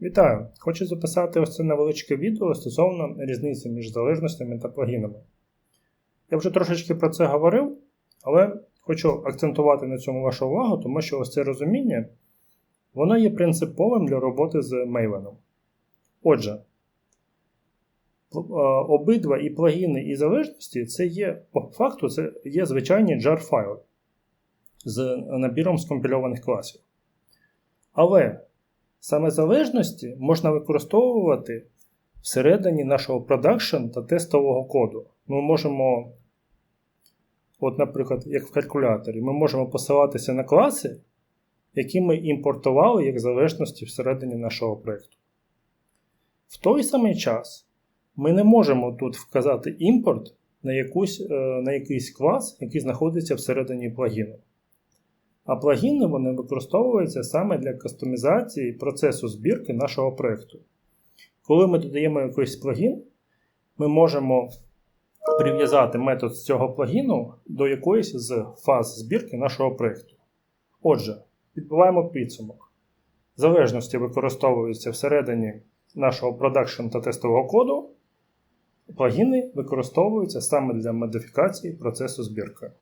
Вітаю! Хочу записати ось це невеличке відео стосовно різниці між залежностями та плагінами. Я вже трошечки про це говорив, але хочу акцентувати на цьому вашу увагу, тому що ось це розуміння воно є принциповим для роботи з Maven. Отже, е, обидва і плагіни, і залежності це є, по факту, це є звичайні jar файли з набіром скомпільованих класів. Але Саме залежності можна використовувати всередині нашого продакшн та тестового коду. Ми можемо, от, наприклад, як в калькуляторі, ми можемо посилатися на класи, які ми імпортували як залежності всередині нашого проєкту. В той самий час ми не можемо тут вказати імпорт на, якусь, е, на якийсь клас, який знаходиться всередині плагіну. А плагіни вони використовуються саме для кастомізації процесу збірки нашого проєкту. Коли ми додаємо якийсь плагін, ми можемо прив'язати метод з цього плагіну до якоїсь з фаз збірки нашого проєкту. Отже, підбиваємо підсумок. Залежності використовуються всередині нашого продакшн та тестового коду. Плагіни використовуються саме для модифікації процесу збірки.